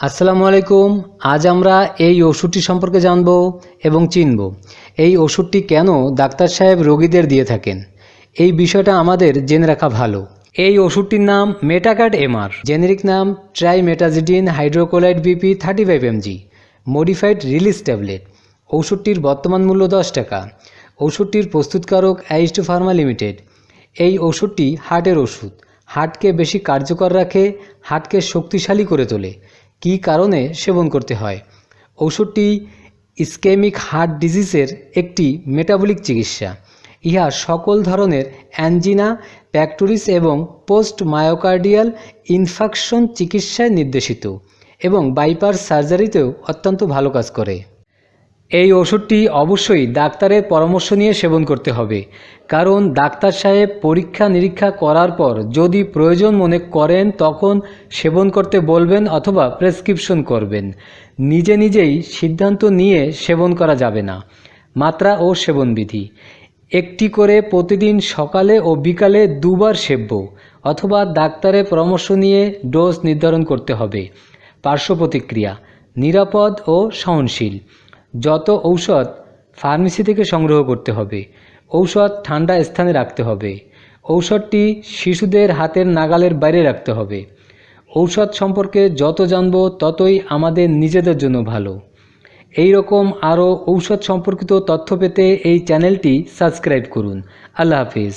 আসসালামু আলাইকুম। আজ আমরা এই ওষুধটি সম্পর্কে জানব এবং চিনব। এই ওষুধটি কেন ডাক্তার সাহেব রোগীদের দিয়ে থাকেন? এই বিষয়টা আমাদের জেনে রাখা ভালো। এই ওষুধটির নাম মেটাকাট এমআর। জেনেরিক নাম trimetazidine hydrochloride BP thirty five mg. Modified release tablet. ওষুধটির বর্তমান মূল্য দশ টাকা। ওষুধটির প্রস্তুতকারক অ্যাইস্টো ফার্মা লিমিটেড। এই ওষুধটি হার্টের ওষুধ। হার্টকে বেশি কার্যকর রাখে, হার্টকে শক্তিশালী করে তোলে। কী কারণে সেবন করতে হয়? ঔষধটি ইসকেমিক হার্ট ডিজিজের একটি মেটাবলিক চিকিৎসা। ইহা সকল ধরনের অ্যাঞ্জিনা প্যাক্টোরিস এবং পোস্ট মায়োকার্ডিয়াল ইনফেকশন চিকিৎসায় নির্দেশিত এবং বাইপার সার্জারিতেও অত্যন্ত ভালো কাজ করে। এই ওষুধটি অবশ্যই ডাক্তারের পরামর্শ নিয়ে সেবন করতে হবে। কারণ ডাক্তার সাহেব পরীক্ষা নিরীক্ষা করার পর যদি প্রয়োজন মনে করেন তখন সেবন করতে বলবেন অথবা প্রেসক্রিপশন করবেন। নিজে নিজেই সিদ্ধান্ত নিয়ে সেবন করা যাবে না। মাত্রা ও সেবনবিধি। একটি করে প্রতিদিন সকালে ও বিকালে দুবার সেব্য অথবা ডাক্তারের পরামর্শ নিয়ে ডোজ নির্ধারণ করতে হবে। পার্শ্ব প্রতিক্রিয়া। নিরাপদ ও সহনশীল। যত ঔষধ ফার্মেসি থেকে সংগ্রহ করতে হবে, ঔষধ ঠান্ডা স্থানে রাখতে হবে, ঔষধটি শিশুদের হাতের নাগালের বাইরে রাখতে হবে। ঔষধ সম্পর্কে যত জানব, ততই আমাদের নিজেদের জন্য ভালো। এই রকম আরও ঔষধ সম্পর্কিত তথ্য পেতে এই চ্যানেলটি সাবস্ক্রাইব করুন। আল্লাহ হাফিজ।